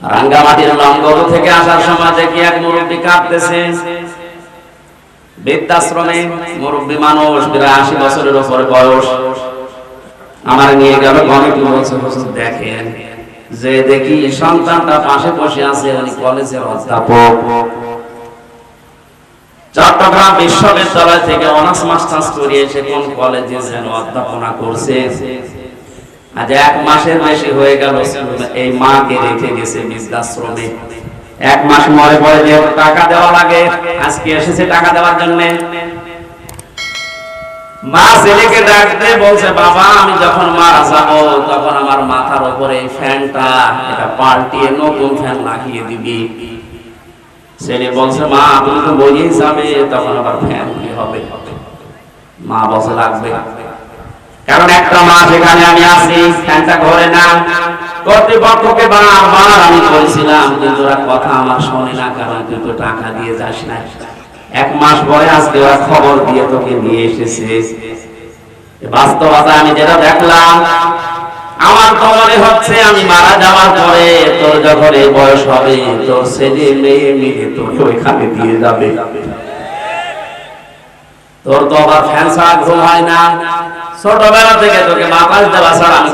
রাঙ্গামাটির লঙ্গরু থেকে আসার সময় দেখি এক মুরব্বী কাঁদতেছে। বৃদ্ধাশ্রমে মানুষ প্রায় আশি বছরের বয়স। আমার নিয়ে গেল দেখেন যে দেখি সন্তানটা পাশে বসে আছে, উনি কলেজের অধ্যাপক। চট্টগ্রাম বিশ্ববিদ্যালয় থেকে অনার্স মাস্টার্স করে এসে কোন কলেজে যেন অধ্যাপনা করছে। আজ এক মাসের বেশি হয়ে গেল, এই মাকে রেখে গেছে বৃদ্ধাশ্রমে। এক মাস মরে পরে যে টাকা দেওয়া লাগে, আজকে এসেছে টাকা দেওয়ার জন্য। মা ছেলেকে ডাকতে বলছে, বাবা, আমি যখন মারা যাব, তখন আমার মাথার উপরে ফ্যানটা, এটা পাল্টিয়ে নতুন ফ্যান লাগিয়ে দিবি। ছেলে বলছে, মা, তুমি তো যাবে, তখন আবার ফ্যান হবে? মা বসে লাগবে। কারণ একটা মাস এখানে আমি আছি ফ্যানটা ঘরে না। কর্তৃপক্ষকে বারবার আমি বলছিলাম, কিন্তু ওরা কথা আমার শোনে না, কারণ তুই তো টাকা দিয়ে যাস না। এক মাস পরে আজকে ওরা খবর দিয়ে তোকে নিয়ে এসেছে। বাস্তবতা আমি যেটা দেখলাম, আমার তো মনে হচ্ছে আমি মারা যাওয়ার পরে তোর যখন এই বয়স হবে, তোর ছেলে মেয়ে মিলে তোকে ওইখানে দিয়ে যাবে। তোর তো আবার ফ্যান ঘুম হয় না। ছোটবেলা থেকে তোকে দেওয়া ছাড়া আমি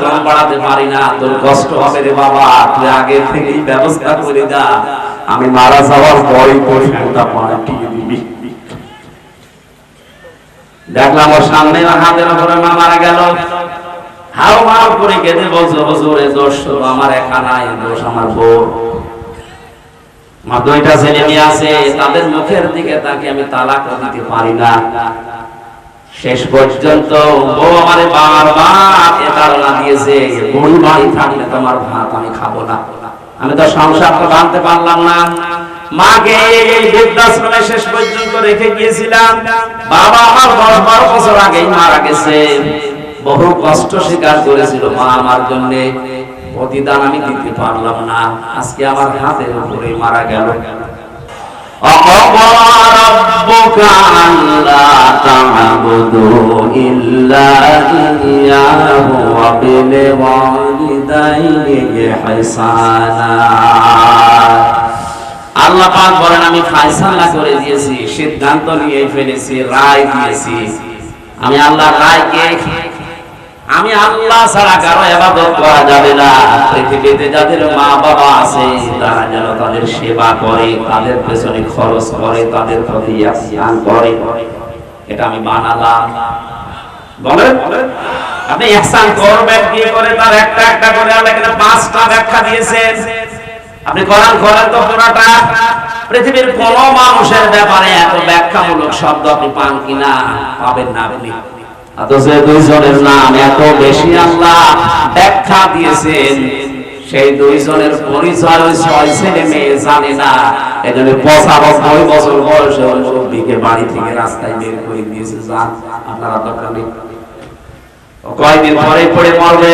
পারি না। তোর কষ্ট হবে রে বাবা, তুই আগে থেকেই ব্যবস্থা করে আমি মারা যাওয়ার পরই দিবি। দেখলাম ওর সামনে হাতের উপরে মা মারা গেল। হাও মাও করে কেঁদে বলছো এ দোষ আমার একা নাই, দোষ আমার দুইটা ছেলে মেয়ে আছে, তাদের মুখের দিকে তাকে আমি তালাক দিতে পারি না। শেষ পর্যন্ত ও বারবার দিয়েছে গরু বাড়ি থাকলে তোমার ভাত আমি খাব না। আমি তো বাঁধতে পারলাম না। মাকে এই বৃদ্ধাশ্রমে শেষ পর্যন্ত রেখে গিয়েছিলাম। বাবা আমার বছর আগেই মারা গেছে। বহু কষ্ট স্বীকার করেছিল মা আমার জন্য। প্রতিদান আমি দিতে পারলাম না। আজকে আমার হাতের উপরে মারা গেল। ربك ألا تعبدوا إلا إياه وبالوالدين إحسانا আল্লাহ পাক বলেন আমি ফায়সালা করে দিয়েছি সিদ্ধান্ত নিয়ে ফেলেছি রায় দিয়েছি আমি আল্লাহ রায়কে আমি আল্লাহ ছাড়া কারো এবাদত করা যাবে না পৃথিবীতে যাদের মা বাবা আছে তারা যেন তাদের সেবা করে তাদের পেছনে খরচ করে তাদের প্রতি ihsan করে এটা আমি বানালাম। বলেন, আপনি ihsan করবেন কি করে? তার একটা একটা করে আল্লাহ এখানে পাঁচটা ব্যাখ্যা দিয়েছেন। আপনি কোরআন খোলেন তো পুরাটা। পৃথিবীর কোন মানুষের ব্যাপারে এত ব্যাখ্যামূলক শব্দ আপনি পান কিনা, পাবেন না আপনি। দুইজনের নাম এত বেশি আল্লাহ ব্যাখ্যা দিয়েছেন। সেই দুইজনের পরিচয় ছয় ছেলে মেয়ে জানে না। এজন্য পঁচানব্বই বছর বয়সে মুরব্বীকে বাড়ি থেকে রাস্তায় বের করে দিয়েছে, যান, আপনারা দোকানে কয়দিন পরে পড়ে মরবে,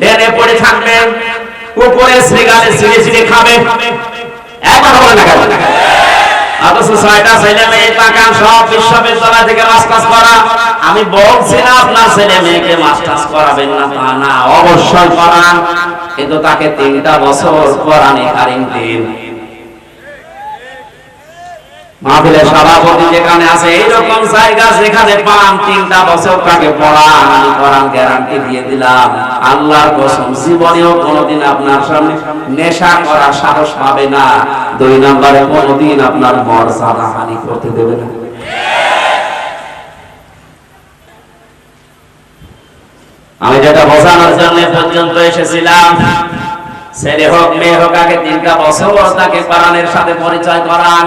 ডেনে পড়ে থাকবেন কুকুরে শ্রীগালে ছিঁড়ে ছিঁড়ে খাবে। একবার হবে না ছেলে মেয়ে তাকান সব বিশ্ববিদ্যালয় থেকে মাস্টার্স করা। আমি বলছি না আপনার ছেলে মেয়েকে মাস্টার্স করাবেন না, তা না, অবশ্যই করান। কিন্তু তাকে তিনটা বছর কোরআনে কারিম দিন। মাহফিলের সভাপতি যেখানে আছে, এইরকম জায়গা যেখানে পান, তিনটা বছর তাকে পড়ান আমি গ্যারান্টি দিয়ে দিলাম। আল্লাহর কসম, জীবনেও কোনোদিন আপনার সামনে নেশা করার সাহস পাবে না। দুই নম্বরে কোনোদিন আপনার হানি করতে দেবে না। আমি যেটা বোঝানোর জন্য পর্যন্ত এসেছিলাম, ছেলে হোক, মেয়ে হোক, আগে তিনটা বছর তাকে কোরআনের সাথে পরিচয় করান।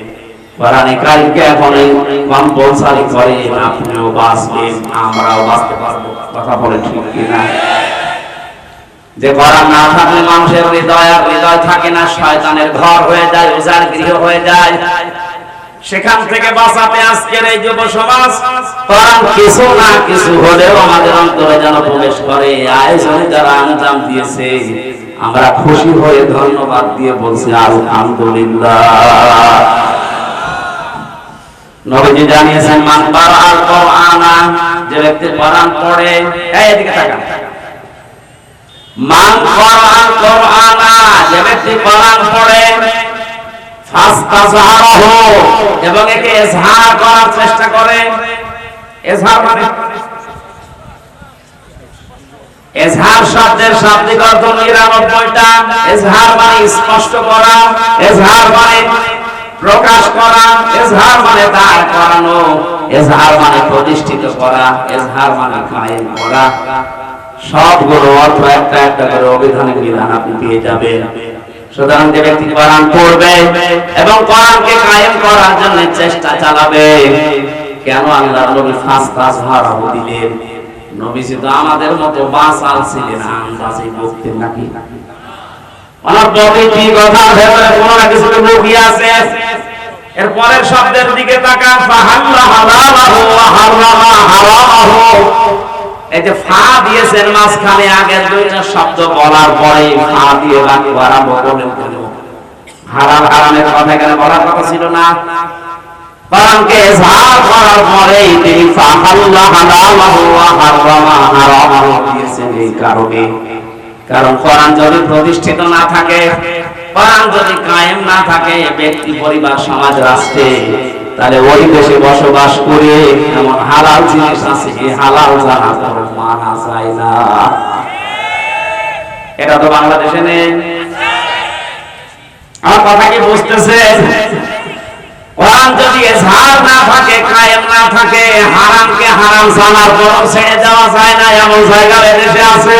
কোরআনে কারিমকে এখন কম্পালসারি করে, আপনিও বাঁচবেন, আমরাও বাঁচতে পারব। কথা বলে ঠিক কিনা? যে কোরআন না থাকলে মানুষের হৃদয় আর হৃদয় থাকে না, শয়তানের ঘর হয়ে যায় ওজার গৃহ হয়ে যায়। সেখান থেকে বাঁচাতে আজকের এই যুব সমাজ কোরআন কিছু না কিছু হলেও আমাদের অন্তরে যেন প্রবেশ করে। আয়োজনে যারা আঞ্জাম দিয়েছে, আমরা খুশি হয়ে ধন্যবাদ দিয়ে বলছি, আলহামদুলিল্লাহ। নবীজি জানিয়েছেন, মান আল কোরআনা যে ব্যক্তি কোরআন পড়ে, এই এদিকে তাকান। মান কোরআন কোরআনা যে ব্যক্তি কোরআন পড়ে, ফাস্তাজহারাহু, এবং একে ইজহার করার চেষ্টা করে। ইজহার মানে? এজহার শব্দের শাব্দিক অর্থ নিরানব্বইটা। এজহার মানে স্পষ্ট করা। এজহার মানে প্রকাশ করা, এজহার মানে দাঁড় করানো, এজহার মানে প্রতিষ্ঠিত করা, এজহার মানে কায়েম করা। সবগুলো অর্থ একটা একটা করে অভিধানিক বিধান আপনি পেয়ে যাবেন। সুতরাং যে ব্যক্তি কোরআন পড়বে এবং কোরআনকে কায়েম করার জন্য চেষ্টা চালাবে, কেন আল্লাহ নবী ফাস্ট আজহারাহু দিলেন? নবীজি তো আমাদের মতো আন্দাজে নাকি? প্রতিটি কথার ভেতরে কোনো না কিছু আছে। এর পরের শব্দের দিকে তাকান এই যে ফা দিয়েছেন মাঝখানে দুইটা শব্দ বলার পরে ফা দিয়ে হারাম হারামের কথা এখানে বলার কথা ছিল না? ইজহার করার পরেই তিনি ওয়া হারামা দিয়েছেন এই কারণে। কারণ কোরআন যদি প্রতিষ্ঠিত না থাকে কোরআন যদি কায়েম না থাকে ব্যক্তি, পরিবার, সমাজ, রাষ্ট্রে, তাহলে ওই দেশে বসবাস করে এমন হালাল জিনিস আছে এই হালাল জানা করে মানা যায় না। এটা তো বাংলাদেশে নেই। আমার কথা কি বুঝতেছে? কোরআন যদি এজহার না থাকে, কায়েম না থাকে, হারামকে হারাম জানার পর ছেড়ে দেওয়া যায় না, এমন জায়গা এদেশে আছে।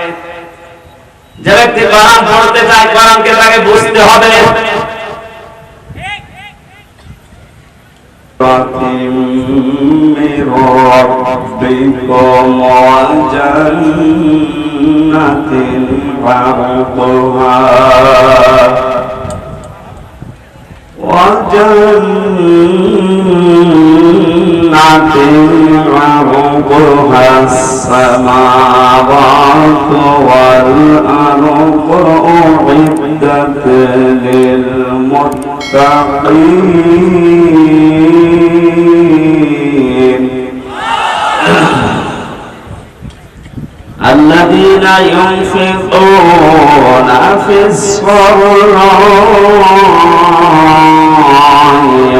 যে ব্যক্তি কোরআন পড়তে চায় কোরআনকে তাকে বুঝতে হবে من ربكم وجنة عرضها وجنة عرضها السماوات والأرض أعدت للمتقين الذين ينفقون في السراء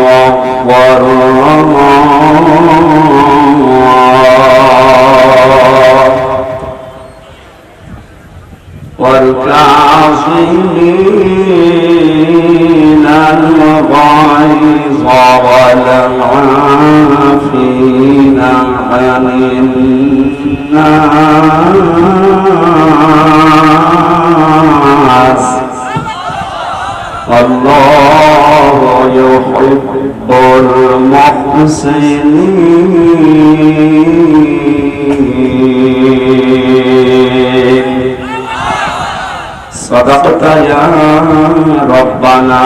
والضراء والكاظمين الغيظ والعافين عن الناس والله يحب المحسنين صدقت يا ربنا